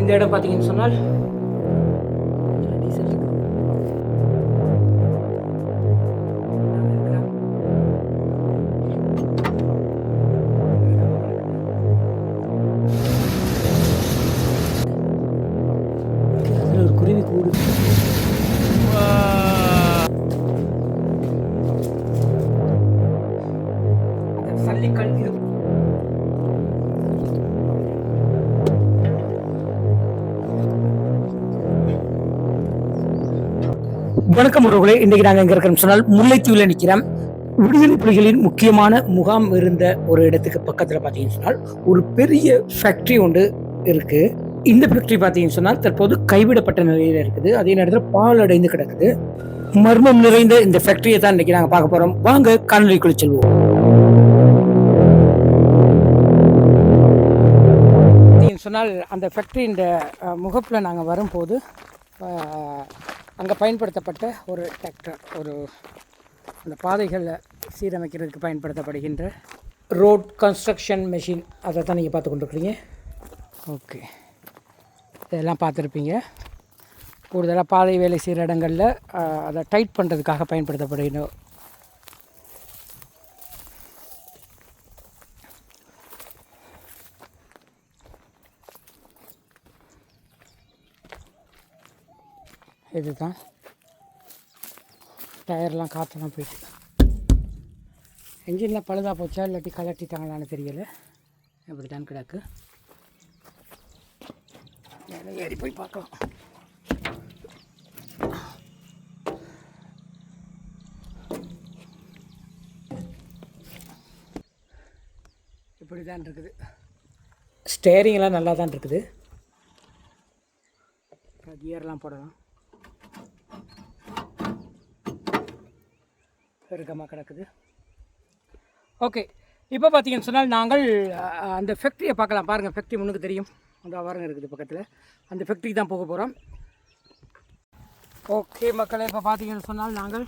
இந்த இடம் பார்த்தீங்கன்னு சொன்னால் வணக்கம் உறவுகளே. இன்றைக்கு நாங்கள் எங்கே இருக்கிறோம். சொன்னால் முல்லைத்தீவில் நிற்கிறோம். விடுதலை புலிகளின் முக்கியமான முகாம் இருந்த ஒரு இடத்துக்கு பக்கத்தில் பார்த்தீங்கன்னு சொன்னால் ஒரு பெரிய ஃபேக்ட்ரி ஒன்று இருக்கு. இந்த ஃபேக்ட்ரி பார்த்தீங்கன்னு சொன்னால் தற்போது கைவிடப்பட்ட நிலையில் இருக்குது. அதே நேரத்தில் பால் அடைந்து கிடக்குது. மர்மம் நிறைந்த இந்த ஃபேக்டரியை தான் இன்னைக்கு நாங்கள் பார்க்க போகிறோம் வாங்க காணொலிக்குள்ள செல்வோம். சொன்னால் அந்த ஃபேக்ட்ரி இந்த முகப்பில் நாங்கள் வரும்போது அங்கே பயன்படுத்தப்பட்ட ஒரு டிராக்டர் ஒரு அந்த பாதைகளை சீரமைக்கிறதுக்கு பயன்படுத்தப்படுகின்ற ரோட் கன்ஸ்ட்ரக்ஷன் மெஷின் அதை தான் நீங்கள் பார்த்து கொண்டிருக்கிறீங்க. ஓகே. இதெல்லாம் பார்த்துருப்பீங்க. கூடுதலாக பாதை வேலை செய்கிற இடங்களில் அதை டைட் பண்ணுறதுக்காக இது இதுதான். டயர்லாம் காற்றெல்லாம் போயிட்டு. என்ஜின்லாம் பழுதாக போச்சா இல்லாட்டி கலட்டிட்டாங்களான்னு தெரியலை. இப்படி தான் கிடக்கு. மேலே ஏறி போய் பார்க்கலாம். இப்படி தான் இருக்குது. ஸ்டேரிங்லாம் நல்லா தான் இருக்குது. கியர்லாம் போடலாம். பெருகமாக கிடக்குது. ஓகே இப்போ பார்த்தீங்கன்னு சொன்னால் நாங்கள் அந்த ஃபேக்ட்ரியை பார்க்கலாம். பாருங்கள் ஃபேக்ட்ரி முன்னுக்கு தெரியும். அந்த பாருங்க இருக்குது பக்கத்தில். அந்த ஃபேக்ட்ரிக்கு தான் போக போகிறோம் ஓகே மக்களை இப்போ பார்த்தீங்கன்னு சொன்னால் நாங்கள்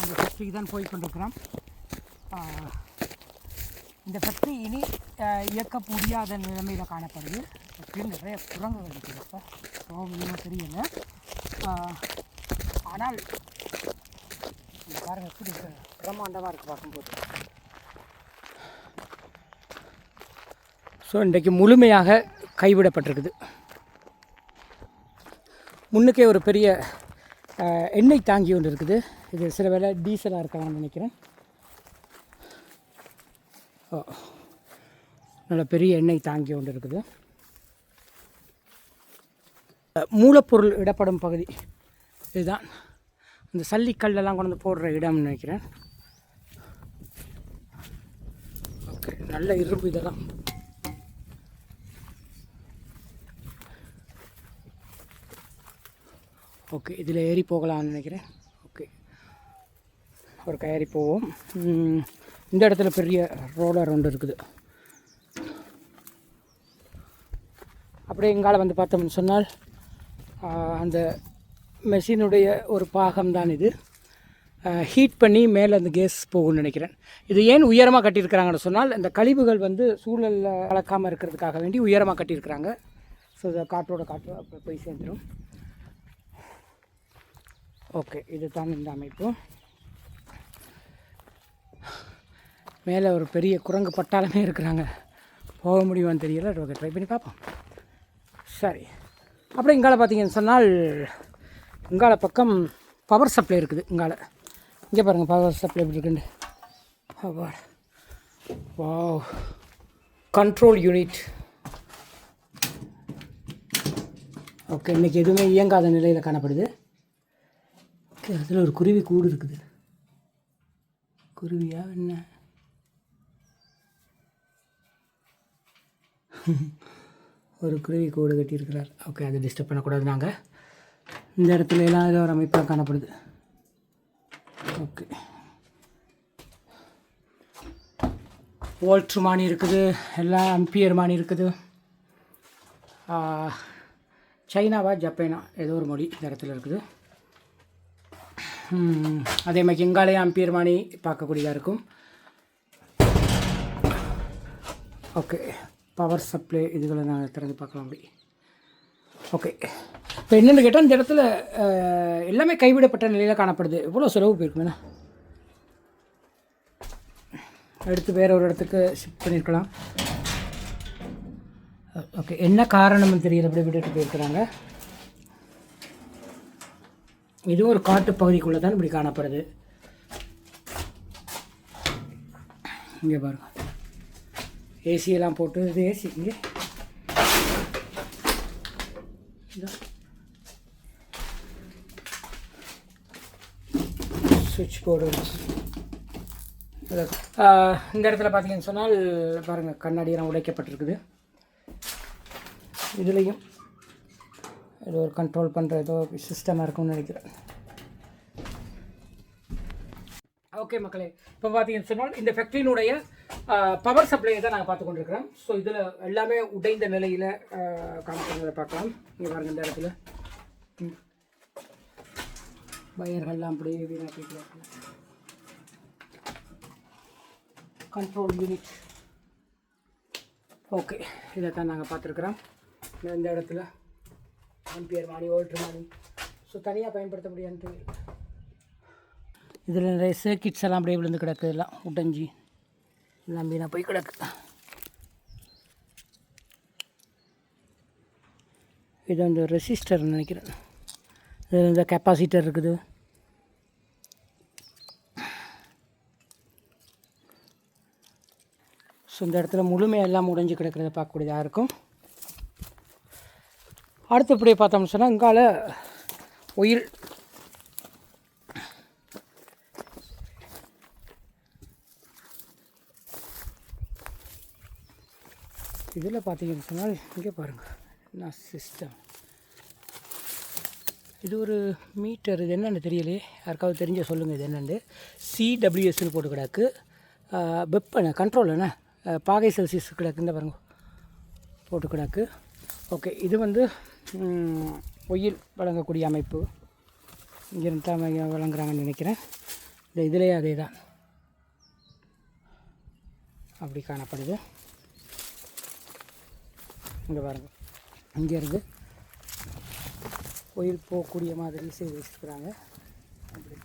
அந்த ஃபேக்ட்ரிக்கு தான் போய் கொண்டிருக்கிறோம். இந்த ஃபேக்ட்ரி இனி இயக்க முடியாத நிலைமையில் காணப்படுது. ஃபேக்ட்ரி நிறைய குரங்குகள் இருக்குது. இப்போ ஸோ இன்னும் தெரியல ஆனால் பாருங்க எப்படி பிரம்மாண்டமாக இருக்குது பார்க்கும்போது. ஸோ இன்றைக்கு முழுமையாக கைவிடப்பட்டிருக்குது. முன்னுக்கே ஒரு பெரிய எண்ணெய் தாங்கி ஒன்று இருக்குது. இது சில வேலை டீசலாக இருக்கலாம்னு நினைக்கிறேன். ஓ நல்ல பெரிய எண்ணெய் தாங்கி ஒன்று இருக்குது. மூலப்பொருள் இடப்படும் பகுதி. இதுதான். இந்த சல்லிக்கல்லெல்லாம் கொண்டு வந்து போடுற இடம்னு நினைக்கிறேன். ஓகே நல்ல இரும்பு இதெல்லாம். ஓகே இதில் ஏறி போகலாம்னு நினைக்கிறேன். ஓகே ஒரு கயறி போவோம். இந்த இடத்துல பெரிய ரோலர் ஒன்று இருக்குது. அப்படியே எங்கால வந்து பார்த்தோம்னு சொன்னால் அந்த மெஷினுடைய ஒரு பாகம்தான் இது. ஹீட் பண்ணி மேலே அந்த கேஸ் போகும்னு நினைக்கிறேன். இது ஏன் உயரமாக கட்டியிருக்கிறாங்கன்னு சொன்னால் இந்த கழிவுகள் வந்து சூழலில் கலக்காமல் இருக்கிறதுக்காக வேண்டி உயரமாக கட்டியிருக்கிறாங்க. ஸோ இதை காற்றோட காற்று அப்போ போய் சேர்ந்துடும் ஓகே இது தான் இந்த அமைப்பு. மேலே ஒரு பெரிய குரங்கு பட்டாளமே இருக்கிறாங்க. போக முடியுமான்னு தெரியல ஓகே ட்ரை பண்ணி பார்ப்போம். சரி. அப்புறம் இங்கால பார்த்தீங்கன்னு சொன்னால் இங்கால பக்கம் பவர் சப்ளை இருக்குது இங்கால இங்கே பாருங்கள் பவர் சப்ளை எப்படி இருக்குன்னு. அப்பா வாவ். கண்ட்ரோல் யூனிட் ஓகே இன்றைக்கி எதுவுமே இயங்காத நிலையில் காணப்படுது. ஓகே அதில் ஒரு குருவி கூடு இருக்குது. குருவியா என்ன? ஒரு குருவி கூடு கட்டியிருக்கிறார். ஓகே அதை டிஸ்டர்ப் பண்ணக்கூடாது நாங்கள் இந்த இடத்துல எல்லாம் ஏதோ ஒரு அமைப்பாக காணப்படுது. ஓகே. வோல்ட்ரு மானி இருக்குது. எல்லாம் அம்பியர் மானி இருக்குது. சைனாவா ஜப்பானா? ஏதோ ஒரு மொழி இந்த இடத்துல இருக்குது. அதே மாதிரி எங்காலய அம்பியர் மானி பார்க்கக்கூடியதாக இருக்கும். ஓகே. பவர் சப்ளை இதுகளை நாங்கள் திறந்து பார்க்கலாம் அப்படி. ஓகே. இப்போ என்னென்னு கேட்டால் இந்த இடத்துல எல்லாமே கைவிடப்பட்ட நிலையில் காணப்படுது. எவ்வளோ செலவு போயிருக்குண்ணா எடுத்து வேற ஒரு இடத்துக்கு ஷிஃப்ட் பண்ணியிருக்கலாம் ஓகே என்ன காரணம்னு தெரியல அப்படி விட்டுட்டு போயிருக்கிறாங்க. இதுவும் ஒரு காட்டு பகுதிக்குள்ளே தான் இப்படி காணப்படுது. இங்கே பாருங்க. ஏசியெல்லாம் போட்டு இது ஏசி இங்கே. சுவிட்ச் போர்டு இந்த இடத்துல பார்த்தீங்கன்னு சொன்னால் பாருங்கள் கண்ணாடியெல்லாம் உடைக்கப்பட்டிருக்குது. இதுலேயும் இது ஒரு கண்ட்ரோல் பண்ணுற ஏதோ சிஸ்டமாக இருக்கும்னு நினைக்கிறேன். ஓகே மக்களே. இப்போ பார்த்தீங்கன்னு சொன்னால் இந்த ஃபேக்ட்ரியினுடைய பவர் சப்ளையை தான் நாங்கள் பார்த்து கொண்டிருக்கிறோம். ஸோ இதில் எல்லாமே உடைந்த நிலையில் காமிக்கிறத பார்க்கலாம். இங்கே பாருங்கள் இந்த இடத்துல. ம். வயர்கள்லாம் அப்படியே வீணாக போயிட்டு கண்ட்ரோல் யூனிட் ஓகே இதை தான் நாங்கள் பார்த்துருக்குறோம். இந்த இடத்துல ஆம்பியர் மாடி ஓல்ட்ரு மாடி ஸோ தனியாக பயன்படுத்த முடியாது இதில் நிறைய சர்க்கிட்ஸ் எல்லாம் அப்படியே விழுந்து கிடக்கு எல்லாம் உடஞ்சி. எல்லாம் வீணாக போய் கிடக்கு. இது வந்து ரெசிஸ்டர் நினைக்கிறேன். இந்த கெப்பாசிட்டர் இருக்குது. ஸோ இந்த இடத்துல முழுமையாக எல்லாம் உடைஞ்சு கிடக்கிறத பார்க்கக்கூடியதாக இருக்கும். அடுத்தபடியே இப்படியே பார்த்தோம்னு சொன்னால் இங்கால ஒயில் இதில் பார்த்தீங்கன்னு சொன்னால் இங்கே பாருங்கள் என்ன சிஸ்டம் இது ஒரு மீட்டர் இது என்னென்னு தெரியலையே. யாருக்காவது தெரிஞ்ச சொல்லுங்கள் இது என்னென்னு. சிடபிள்யூஎஸ்னு போட்டு கிடக்கு. ஆஹ் கண்ட்ரோல் என்ன பாகை செல்சியஸ் கிடக்கு இந்த பாருங்க. போட்டு கிடக்கு. ஓகே இது வந்து ஒயில் வழங்கக்கூடிய அமைப்பு. இங்கிருந்து தான் வழங்குறாங்கன்னு நினைக்கிறேன். இந்த இதுலேயே அதே தான் அப்படி காணப்படுது. இங்கே பாருங்க. இங்கேருந்து ஒயில் போகக்கூடிய மாதிரி செய்து வச்சுருக்குறாங்க. அப்படி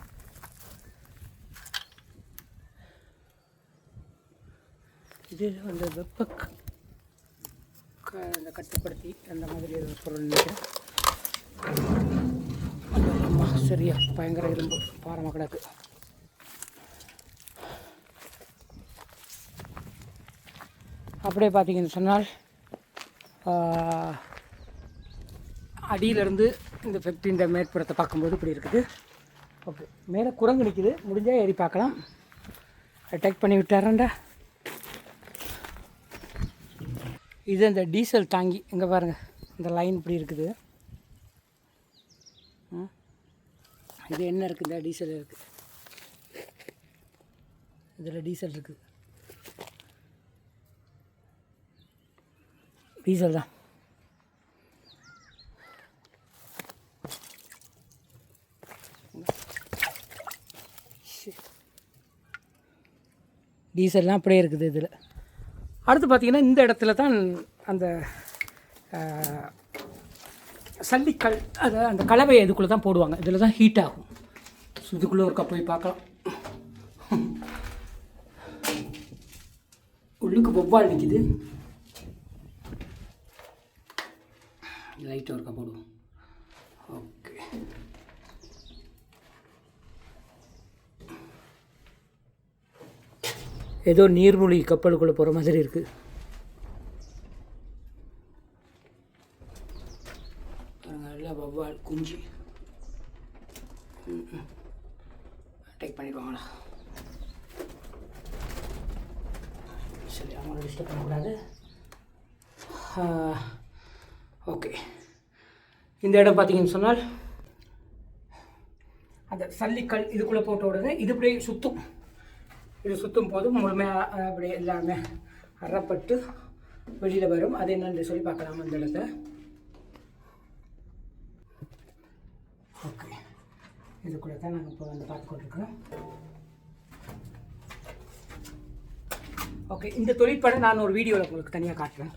இது அந்த வெப்ப அந்த கட்டுப்படுத்தி அந்த மாதிரி ஒரு பொருள் நினைக்கிறேன். சரியா பயங்கர இரும்பு பாரமாக கிடக்கு. அப்படியே பார்த்தீங்கன்னு சொன்னால் அடியிலிருந்து இந்த ஃபேக்ட்ரியின் மேற்புறத்தை பார்க்கும்போது இப்படி இருக்குது. ஓகே. மேலே குரங்கு நிற்கிது முடிஞ்சால் ஏறி பார்க்கலாம். அட்டாக் பண்ணி விட்டாரண்டா இது அந்த டீசல் தாங்கி இங்கே பாருங்கள் இந்த லைன் இப்படி இருக்குது. இது என்ன இருக்குது இந்த டீசல் இருக்குது இதில் டீசல் இருக்குது டீசல் தான். டீசல்லாம் அப்படியே இருக்குது இதில். அடுத்து பார்த்தீங்கன்னா இந்த இடத்துல தான் அந்த சல்லிக்கல் அதை அந்த கலவையை இதுக்குள்ளே தான் போடுவாங்க. இதில் தான் ஹீட் ஆகும். ஸோ இதுக்குள்ளே ஒருக்கா போய் பார்க்கலாம். உள்ளுக்கு பொவ்வால் நிற்கிது லைட் ஒருக்கா போடுவோம். ஓகே ஏதோ நீர்மூழ்கி கப்பலுக்குள்ளே போகிற மாதிரி இருக்குது நல்லா வவ்வால் குஞ்சு. அட்டாக் பண்ணிடுவாங்களா? சரி அவங்கள டிஸ்டர்ப் பண்ணக்கூடாது. ஓகே இந்த இடம் பார்த்தீங்கன்னு சொன்னால் அந்த சல்லிக்கல் இதுக்குள்ளே போட்ட உடனே இது அப்படியே சுற்றும் இது சுற்றும் போது முழுமையாக அப்படி எல்லாமே அறப்பட்டு வெளியில் வரும். அது என்னென்று சொல்லி பார்க்கலாம் அந்த இடத்த. ஓகே. இது கூட தான் நாங்கள் இப்போ வந்து பார்த்துக்கொண்டிருக்கிறோம் ஓகே இந்த தொழிற்படம் நான் ஒரு வீடியோவில் உங்களுக்கு தனியாக காட்டுறேன்.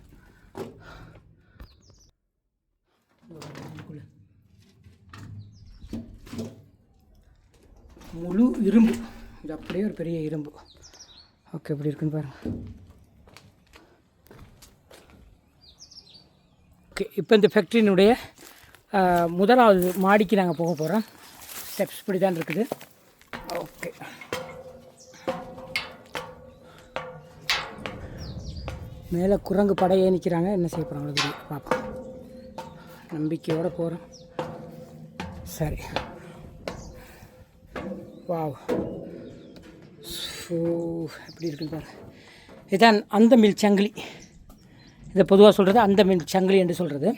முழு இரும்பு. இது அப்படியே ஒரு பெரிய இரும்பு. ஓகே எப்படி இருக்குன்னு பாருங்கள் ஓகே இப்போ இந்த ஃபேக்ட்ரியினுடைய முதலாவது மாடிக்கு நாங்கள் போக போகிறோம் ஸ்டெப்ஸ் இப்படி தான் இருக்குது. ஓகே. மேலே குரங்கு படையே நிற்கிறாங்க என்ன செய்ய போகிறாங்களோ தெரியும் பார்ப்போம் நம்பிக்கையோடு போகிறோம் சரி. வாவ். ஸோ எப்படி இருக்குன்னு பாருங்கள் இதுதான் அந்த மில் சங்கிலி. இதை பொதுவாக சொல்கிறது அந்த மில் சங்கிலி என்று சொல்கிறது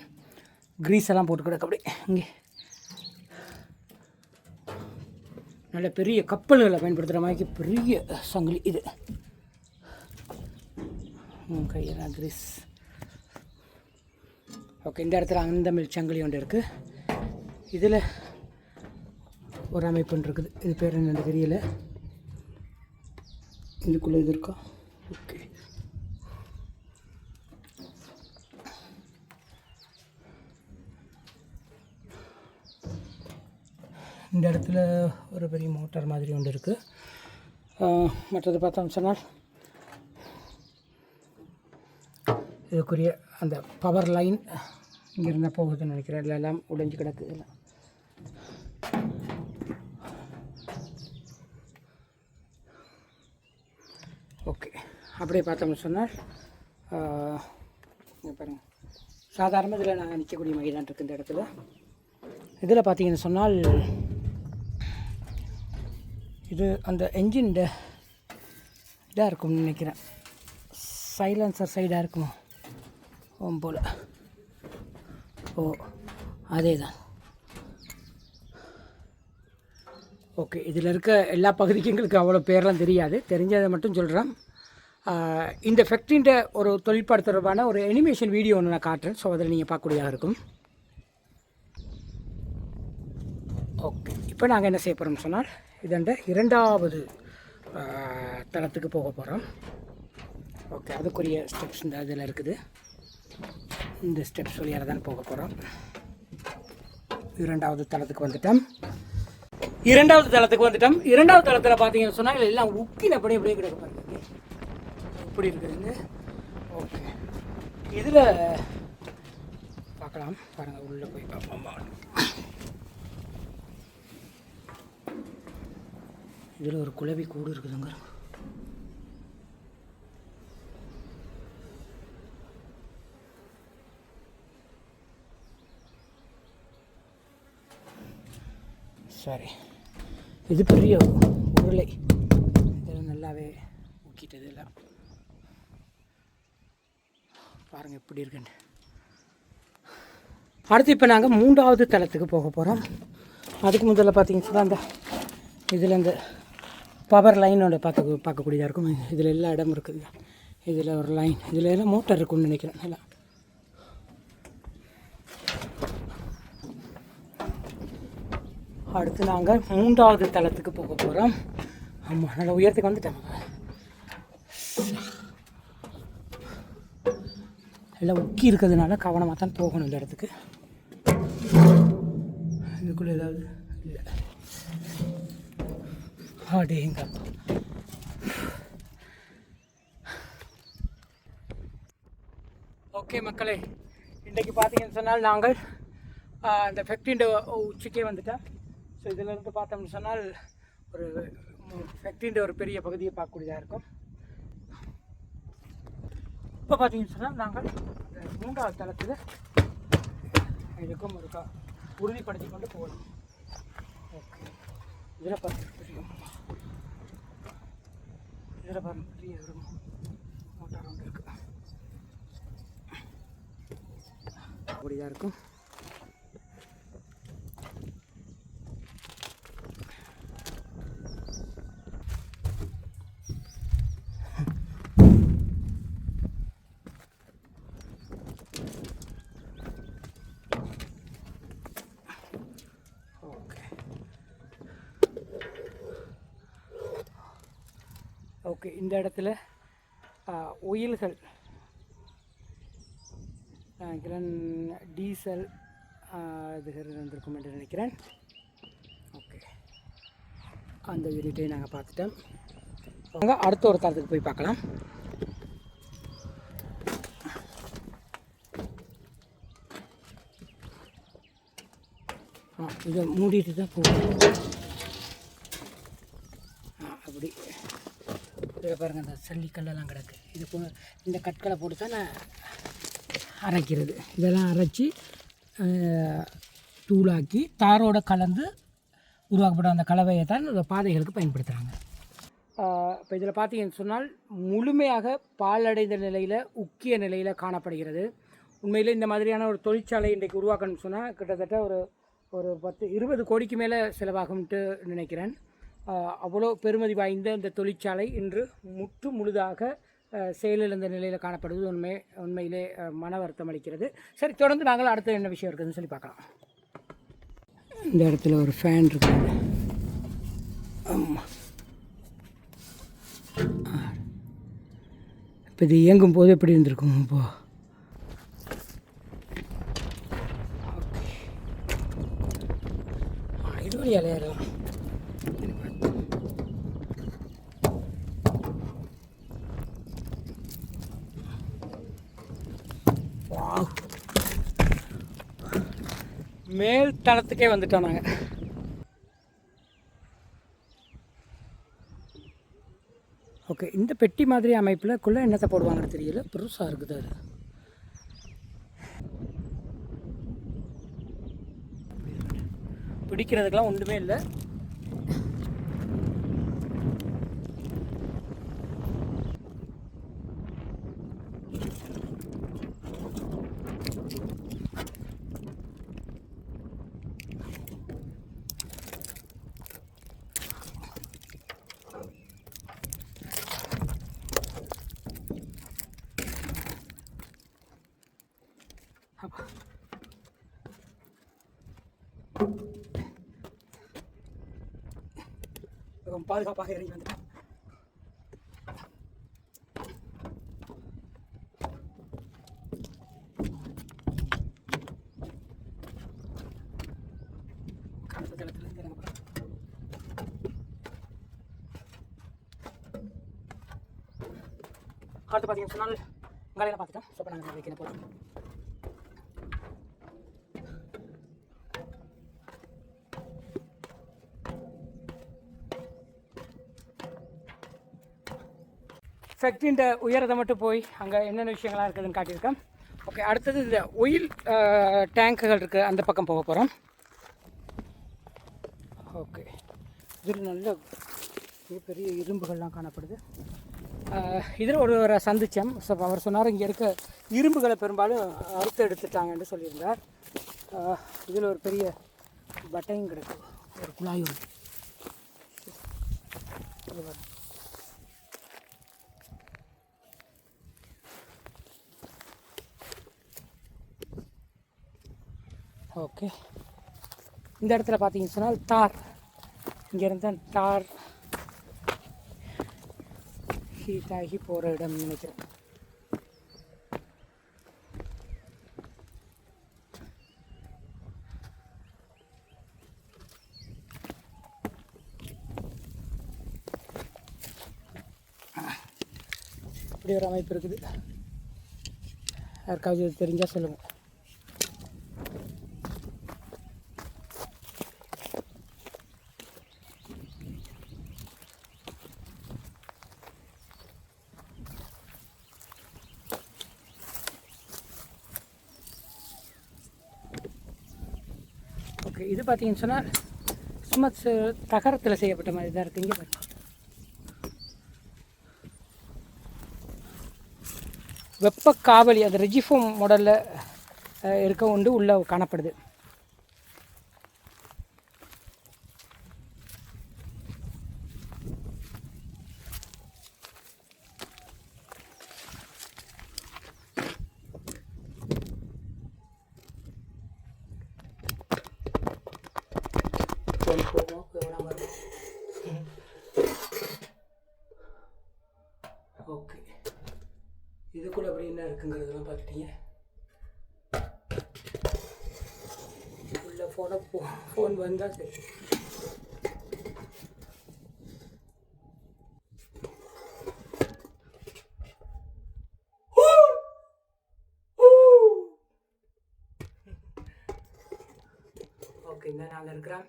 கிரீஸ் எல்லாம் போட்டு கிடக்கு அப்படி இங்கே. நல்ல பெரிய கப்பல்களை பயன்படுத்துகிற மாதிரி பெரிய சங்கிலி இது. கையெல்லாம் கிரீஸ் ஓகே இந்த இடத்துல அந்த மில் சங்கிலி ஒன்று இருக்குது இதில் ஒரு அமைப்புன்னு இருக்குது. இது பேர் என்னென்னு தெரியல. இதுக்குள்ளே இது இருக்கா ஓகே இந்த இடத்துல ஒரு பெரிய மோட்டார் மாதிரி ஒன்று இருக்குது மற்றது பார்த்தோம் சொன்னால் இதுக்குரிய அந்த பவர் லைன் இங்கேருந்தால் போகுதுன்னு நினைக்கிறேன். இல்லை எல்லாம் உடைஞ்சு கிடக்கு. இதெல்லாம் ஓகே அப்படியே பார்த்தோம்னு சொன்னால் பாருங்கள் பாருங்க. சாதாரண இதில் நாங்கள் நிற்கக்கூடிய மைதான் இருக்குது இந்த இடத்துல. இதில் பார்த்தீங்கன்னு சொன்னால் இது அந்த என்ஜின் இதாக இருக்கும்னு நினைக்கிறேன். சைலன்சர் சைடாக இருக்குமோ. ஓம் போல். ஓ அதே தான். ஓகே இதில் இருக்க எல்லா பகுதிக்கும் எங்களுக்கு அவ்வளோ பேர்லாம் தெரியாது. தெரிஞ்சதை மட்டும் சொல்கிறேன். இந்த ஃபேக்ட்ரின்ற ஒரு தொழில்பாடு தொடர்பான ஒரு அனிமேஷன் வீடியோ ஒன்று நான் காட்டுறேன். ஸோ அதில் நீங்கள் பார்க்கக்கூடியதாக இருக்கும். ஓகே இப்போ நாங்கள் என்ன செய்ய போகிறோம்னு சொன்னால் இதண்ட இரண்டாவது தளத்துக்கு போக போகிறோம் ஓகே அதுக்குரிய ஸ்டெப்ஸ் இந்த இதில் இருக்குது. இந்த ஸ்டெப்ஸ் வழியாக தான் போக போகிறோம் இரண்டாவது தளத்துக்கு வந்துட்டோம். இரண்டாவது தளத்துக்கு வந்துட்டோம். இரண்டாவது தளத்தில் பார்த்தீங்கன்னு சொன்னால் எல்லாம் உக்கினபடி அப்படியே கிடக்கு பாருங்க. எப்படி இருக்குதுங்க ஓகே இதில் பார்க்கலாம். பாருங்கள் உள்ளே போய் பார்ப்போம். இதில் ஒரு குளவி கூடு இருக்குதுங்க சரி இது பெரிய உருளை. இதெல்லாம் நல்லாவே ஊக்கிட்டது எல்லாம். பாருங்கள் எப்படி இருக்குன்னு. அடுத்து இப்போ நாங்கள் மூன்றாவது தளத்துக்கு போக போகிறோம் அதுக்கு முதல்ல பார்த்தீங்கன்னா அந்த இதில் இந்த பவர் லைனோட பார்த்து பார்க்கக்கூடியதாக இருக்கும். இதில் எல்லா இடமும் இருக்குது. இதில் ஒரு லைன் இதில் எல்லாம் மோட்டர் இருக்கும்னு நினைக்கிறேன். எல்லாம் அடுத்து நாங்கள் மூன்றாவது தளத்துக்கு போக போகிறோம் ஆமாம் நல்லா உயரத்துக்கு வந்துட்டேன். எல்லாம் உக்கி இருக்கிறதுனால கவனமாக தான் போகணும் இந்த இடத்துக்கு. இதுக்குள்ளே ஏதாவது இல்லை. அப்படிங்க ஓகே மக்களே இன்றைக்கு பார்த்தீங்கன்னு சொன்னால் நாங்கள் இந்த ஃபேக்ட்ரின்ற உச்சிக்கே வந்துட்டோம். ஸோ இதிலிருந்து பார்த்தோம்னு சொன்னால் ஒரு ஃபெக்டின்ற ஒரு பெரிய பகுதியை பார்க்கக்கூடியதாக இருக்கும். இப்போ பார்த்தீங்கன்னு சொன்னால் நாங்கள் மூன்றாவது தளத்தில் இருக்கும் இருக்கா உறுதிப்படுத்தி கொண்டு போகலாம் ஓகே இதில் பாருங்க பெரிய இதில் பார்த்து ஒரு மோட்டார் ஒன்று இருக்கு அப்படிதான் இருக்கும் ஓகே ஓகே இந்த இடத்துல ஒயில்கள். நினைக்கிறேன் டீசல் இதுகள் இருந்திருக்கும் என்று நினைக்கிறேன். ஓகே. அந்த யூனிட்டையும் நாங்கள் பார்த்துட்டோம். அங்கே அடுத்த ஒரு தரத்துக்கு போய் பார்க்கலாம். ஆ இதை மூடிட்டு தான் போகணும். அப்படி. இதில் பாருங்கள் அந்த சல்லிக்கல்லாம் கிடக்கு. இது போ இந்த கற்களை போட்டு தான் நான் அரைக்கிறது. இதெல்லாம் அரைச்சி தூளாக்கி தாரோட கலந்து உருவாக்கப்பட்ட அந்த கலவையை தான் இந்த பாதைகளுக்கு பயன்படுத்துகிறாங்க இப்போ இதில் பார்த்தீங்கன்னு சொன்னால் முழுமையாக பாலடைந்த நிலையில் உக்கிய நிலையில் காணப்படுகிறது. உண்மையில் இந்த மாதிரியான ஒரு தொழிற்சாலை இன்றைக்கு உருவாக்கணும்னு சொன்னால் கிட்டத்தட்ட ஒரு ஒரு பத்து இருபது கோடிக்கு மேலே செலவாகும்ட்டு நினைக்கிறேன். அவ்வளோ பெருமதி வாய்ந்த இந்த தொழிற்சாலை இன்று முற்று முழுதாக செயலிழந்த நிலையில் காணப்படுவது உண்மை உண்மையிலே மன வருத்தம் அளிக்கிறது. சரி தொடர்ந்து நாங்கள் அடுத்து என்ன விஷயம் இருக்குதுன்னு சொல்லி பார்க்கலாம். இந்த இடத்துல ஒரு ஃபேன் இருக்குது ஆமாம் இப்போ இது இயங்கும் போது எப்படி இருந்திருக்கும் இப்போ? இது வழி இலையறலாம் வாவ் மேல் தளத்துக்கே வந்துட்டோம் நாங்கள் ஓகே இந்த பெட்டி மாதிரி அமைப்பில் குள்ளே என்னத்தை போடுவாங்கன்னு தெரியல. பெருசாக இருக்குது அது. பிடிக்கிறதுக்கெலாம் ஒன்றுமே இல்லை. மிகவும் பாதுகாப்பாக இறங்கி வந்துட்டோம் அடுத்து பார்த்தீங்கன்னு சொன்னால் உங்களையெல்லாம் பார்த்துட்டோம் ஸோ இப்போ நாங்கள் வைக்கிற போகிறோம் ஃபேக்ட்ரின்ற உயரத்தை மட்டும் போய் அங்கே என்னென்ன விஷயங்களாக இருக்குதுன்னு காட்டியிருக்கேன். ஓகே அடுத்தது இந்த ஒயில் டேங்குகள் இருக்குது அந்த பக்கம் போக போகிறோம் ஓகே இதில் நல்ல பெரிய இரும்புகள்லாம் காணப்படுது. இதில் ஒரு ஒரு சந்திச்சம். ஸோ அவர் சொன்னார் இங்கே இருக்க இரும்புகளை பெரும்பாலும் அறுத்து எடுத்துட்டாங்கன்னு சொல்லியிருந்தார். இதில் ஒரு பெரிய பட்டையும் கிடக்கு. ஒரு குழாய் ஒன்று இது பாருங்க. ஓகே இந்த இடத்துல பார்த்தீங்கன்னு சொன்னால் தார். இங்கேருந்து தான் தார். ஹீட் ஆகி போகிற இடம் நினைக்கிறேன். இப்படி ஒரு அமைப்பு இருக்குது. யாருக்காவது தெரிஞ்சால் சொல்லுங்கள் ஓகே இது பார்த்தீங்கன்னு சொன்னால் சும்மா ச- தகரத்தில் செய்யப்பட்ட மாதிரி தான் இருக்குது. இங்கே பாருங்க. வெப்ப காவலி அது ரெஜிஃபோம் மாடலில் இருக்க உண்டு உள்ளே காணப்படுது. இருக்குங்கிறதெல்லாம் பார்த்துட்டீங்க உள்ள ஃபோனை போ ஃபோன் வந்தால் சரி ஓகே இந்த நாங்கள் இருக்கிறேன்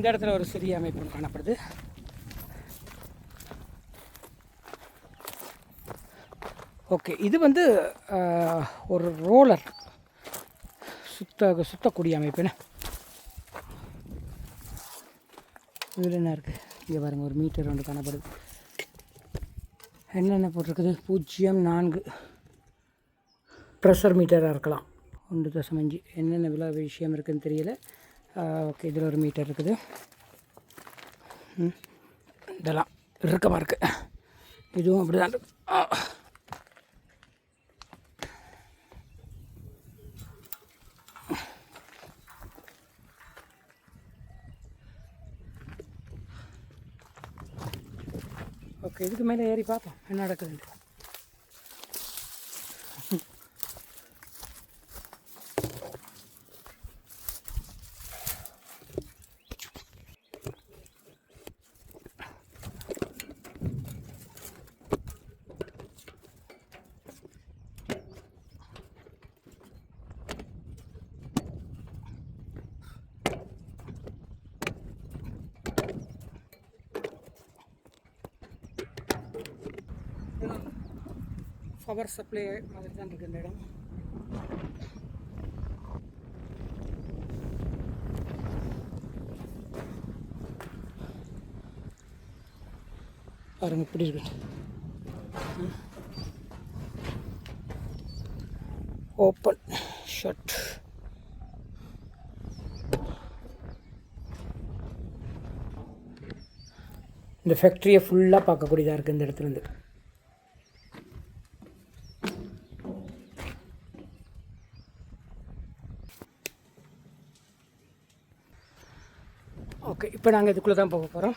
இந்த இடத்துல ஒரு சிறிய அமைப்பு ஒன்று காணப்படுது. ஓகே இது வந்து ஒரு ரோலர். சுத்த சுத்தக்கூடிய அமைப்புன்னு இதில் என்ன இருக்குது இங்கே பாருங்கள் ஒரு மீட்டர் ஒன்று காணப்படுது. என்னென்ன போட்டிருக்குது? பூஜ்ஜியம் நான்கு. ப்ரெஷர் மீட்டராக இருக்கலாம். ஒன்று தசம் அஞ்சு என்னென்ன விழா விஷயம் இருக்குதுன்னு தெரியல. ஓகே இதில் ஒரு மீட்டர் இருக்குது. இதெல்லாம் இறுக்கமாக இருக்குது இதுவும் அப்படி தான் இருக்கு ஓகே இதுக்கு மேலே ஏறி பார்ப்போம் என்ன நடக்குதுன்ட்டு. பவர் சப்ளை மாதிரி தான் இருக்குது இந்த இடம். பாருங்க இப்படி இருக்கு. ஓப்பன் ஷட் இந்த ஃபேக்ட்ரியை ஃபுல்லாக பார்க்கக்கூடியதாக இருக்குது இந்த இடத்துலேருந்து. ஓகே இப்போ நாங்கள் இதுக்குள்ளே தான் போக போகிறோம்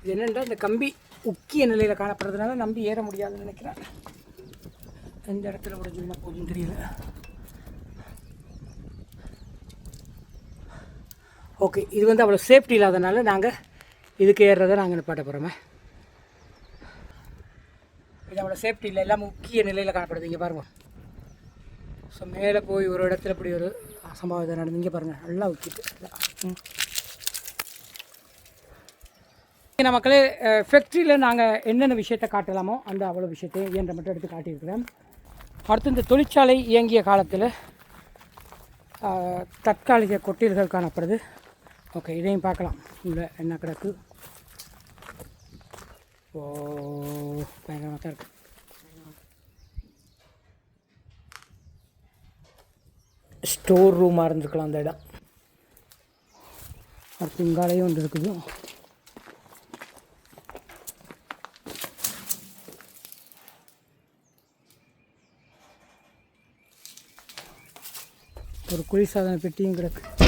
இது என்னென்றால் இந்த கம்பி உக்கிய நிலையில் காணப்படுறதுனால நம்பி ஏற முடியாதுன்னு நினைக்கிறேன். எந்த இடத்துல உடஞ்சுன்னா போகுதுன்னு தெரியல. ஓகே இது வந்து அவ்வளோ சேஃப்டி இல்லாதனால நாங்கள் இதுக்கு ஏறுறதை நாங்கள் நிப்பாட்ட போகிறோமே இது அவ்வளோ சேஃப்டி இல்லை எல்லாம் முக்கிய நிலையில் காணப்படுது. இங்கே பாருங்க. ஸோ மேலே போய் ஒரு இடத்துல இப்படி ஒரு சம்பவம் நடந்து இங்கே பாருங்கள் நல்லா உக்கிட்டு. ம் மக்களே ஃபேக்ட்ரியில் நாங்கள் என்னென்ன விஷயத்தை காட்டலாமோ அந்த அவ்வளோ விஷயத்தையும் இயன்ற மட்டும் எடுத்து காட்டியிருக்கிறேன். அடுத்து இந்த தொழிற்சாலை இயங்கிய காலத்தில் தற்காலிக கொட்டில்கள் காணப்படுது. ஓகே இதையும் பார்க்கலாம். உள்ள என்ன கிடக்கு? ஓ பயங்கரமாக தான் இருக்கு. ஸ்டோர் ரூமாக இருந்துருக்கலாம் அந்த இடம். அடுத்து இங்காலையும் ஒன்று இருக்குது. ஒரு குளிர்சாதன பெட்டியும் கிடக்கு.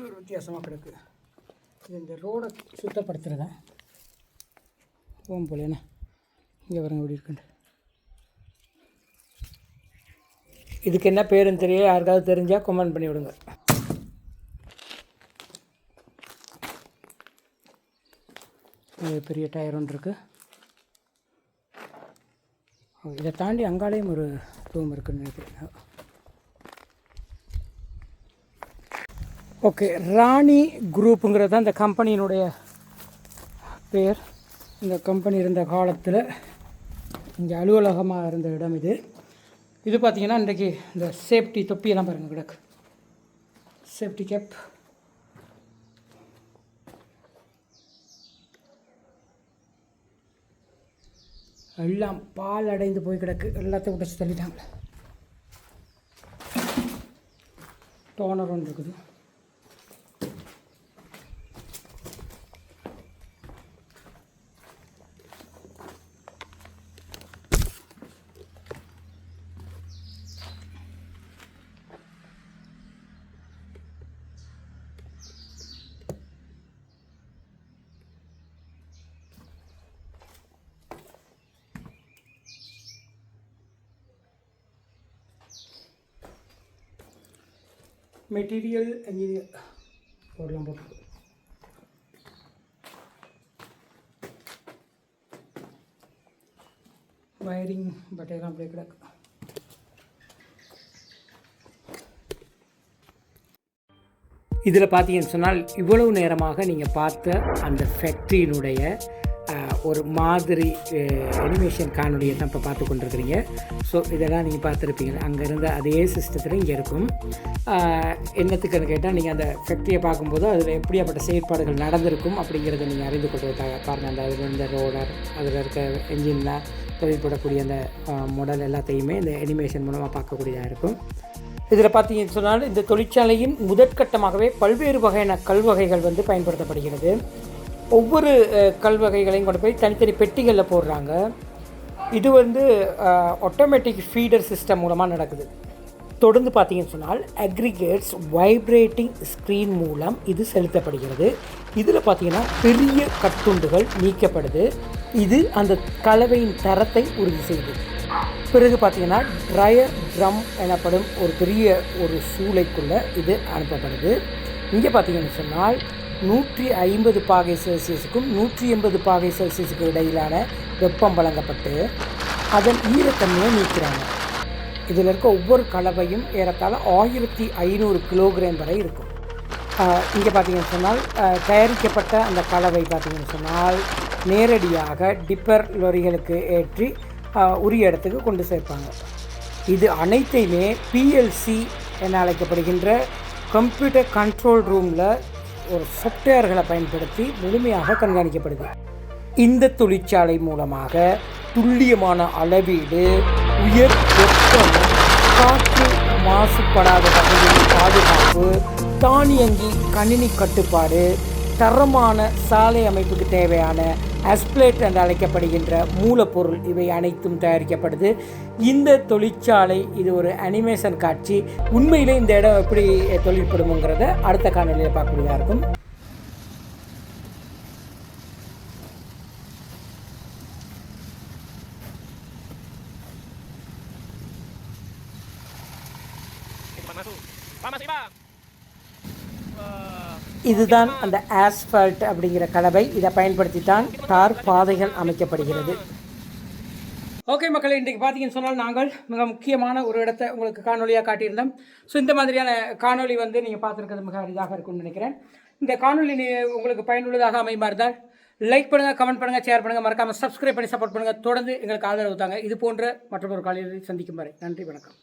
இது ஒரு வித்தியாசமாக கிடக்கு. இது இந்த ரோடை சுத்தப்படுத்துகிறதா போகும் போல என்ன? இங்கே வரங்க இப்படி இருக்குண்டு இதுக்கு என்ன பேருன்னு தெரிய யாருக்காவது தெரிஞ்சால் கமெண்ட் பண்ணி விடுங்க. பெரிய டயர் ஒன்று இருக்குது இதை தாண்டி அங்காலேயும் ஒரு ரூம் இருக்குன்னு நினைக்கிறேன். ஓகே ராணி குரூப்புங்கிறது தான் இந்த கம்பெனியினுடைய பேர். இந்த கம்பெனி இருந்த காலத்தில் இங்கே அலுவலகமாக இருந்த இடம் இது. இது பார்த்திங்கன்னா இன்றைக்கி இந்த சேஃப்டி தொப்பியெல்லாம் பாருங்கள் கிடக்கு. Safety cap. எல்லாம் பால் அடைந்து போய் கிடக்கு. எல்லாத்தையும் உடச்சி தள்ளிட்டாங்க. டோனர் ஒன்று இருக்குது. மெட்டீரியல் இன்ஜினியர் போடலாம் போட்டு வயரிங் பட்டையெல்லாம் அப்படியே கிடக்கு இதில் பார்த்தீங்கன்னு சொன்னால் இவ்வளவு நேரமாக நீங்கள் பார்த்த அந்த ஃபேக்ட்ரியினுடைய ஒரு மாதிரி அனிமேஷன் காணொலியை தான் இப்போ பார்த்து கொண்டிருக்கிறீங்க. ஸோ இதெல்லாம் நீங்கள் பார்த்துருப்பீங்க. அங்கே இருந்த அதே சிஸ்டத்தில் இங்கே இருக்கும். என்னத்துக்குன்னு கேட்டால் நீங்கள் அந்த ஃபேக்ட்ரியை பார்க்கும்போது அதில் எப்படியாப்பட்ட செயற்பாடுகள் நடந்திருக்கும் அப்படிங்கிறத நீங்கள் அறிந்து கொள்வதாக பாருங்கள் அந்த அதில் இருந்த ரோடர் அதில் இருக்க என்ஜின்லாம் தொழில்படக்கூடிய அந்த மாடல் எல்லாத்தையுமே இந்த அனிமேஷன் மூலமாக பார்க்கக்கூடியதாக இருக்கும். இதில் பார்த்தீங்கன்னு சொன்னால் இந்த தொழிற்சாலையின் முதற்கட்டமாகவே பல்வேறு வகையான கல்வகைகள் வந்து பயன்படுத்தப்படுகிறது. ஒவ்வொரு கல்வகைகளையும் கொண்டு போய் தனித்தனி பெட்டிகளில் போடுறாங்க. இது வந்து ஆட்டோமேட்டிக் ஃபீடர் சிஸ்டம் மூலமாக நடக்குது. தொடர்ந்து பார்த்தீங்கன்னு சொன்னால் அக்ரிகேட்ஸ் வைப்ரேட்டிங் ஸ்க்ரீன் மூலம் இது செலுத்தப்படுகிறது. இதில் பார்த்தீங்கன்னா பெரிய கட்டுண்டுகள் நீக்கப்படுது. இது அந்த கலவையின் தரத்தை உறுதி செய்யுது. பிறகு பார்த்தீங்கன்னா ட்ரையர் ட்ரம் எனப்படும் ஒரு பெரிய ஒரு சூளைக்குள்ளே இது அனுப்பப்படுது. இங்கே பார்த்தீங்கன்னு சொன்னால் நூற்றி ஐம்பது பாகை செல்சியஸுக்கும் நூற்றி எண்பது பாகை செல்சியஸுக்கு இடையிலான வெப்பம் வழங்கப்பட்டு அதன் ஈரத்தன்மையை நீக்கிறாங்க. இதில் இருக்க ஒவ்வொரு கலவையும் ஏறத்தாழ ஆயிரத்தி ஐநூறு கிலோகிராம் வரை இருக்கும். இங்கே பார்த்தீங்கன்னு சொன்னால் தயாரிக்கப்பட்ட அந்த கலவை பார்த்தீங்கன்னு சொன்னால் நேரடியாக டிப்பர் லொரிகளுக்கு ஏற்றி உரிய இடத்துக்கு கொண்டு சேர்ப்பாங்க. இது அனைத்தையுமே பிஎல்சி என அழைக்கப்படுகின்ற கம்ப்யூட்டர் கண்ட்ரோல் ரூமில் ஒரு சாஃப்ட்வேர்களை பயன்படுத்தி முழுமையாக கண்காணிக்கப்படுது. இந்த தொழிற்சாலை மூலமாக துல்லியமான அளவீடு உயர் வெப்பம் காற்று மாசுபடாத வகையில் பாதுகாப்பு தானியங்கி கணினி கட்டுப்பாடு தரமான சாலை அமைப்புக்கு தேவையான அஸ்பிளேட் என்று அழைக்கப்படுகின்ற மூலப்பொருள் இவை அனைத்தும் தயாரிக்கப்படுது. இந்த தொழிற்சாலை இது ஒரு அனிமேஷன் காட்சி. உண்மையிலே இந்த இடம் எப்படி தொழில்படுமுங்கிறத அடுத்த காணொலியில் பார்க்கக்கூடியதாக இருக்கும். இதுதான் அந்த ஆஸ்பால்ட் அப்படிங்கிற கலவை. இதை பயன்படுத்தி தான் தார் பாதைகள் அமைக்கப்படுகிறது. ஓகே மக்கள் இன்றைக்கு பார்த்தீங்கன்னு சொன்னால் நாங்கள் மிக முக்கியமான ஒரு இடத்தை உங்களுக்கு காணொலியாக காட்டியிருந்தோம். ஸோ இந்த மாதிரியான காணொளி வந்து நீங்கள் பார்த்துருக்கிறது மிக அரிதாக இருக்கும்னு நினைக்கிறேன். இந்த காணொளி நீ உங்களுக்கு பயனுள்ளதாக அமையுமா இருந்தால் லைக் பண்ணுங்கள் கமெண்ட் பண்ணுங்கள் ஷேர் பண்ணுங்கள் மறக்காமல் சப்ஸ்கிரைப் பண்ணி சப்போர்ட் பண்ணுங்கள் தொடர்ந்து எங்களுக்கு ஆதரவு தாங்க. இது போன்ற மற்றொரு காலையில் சந்திக்கும் வரை நன்றி வணக்கம்.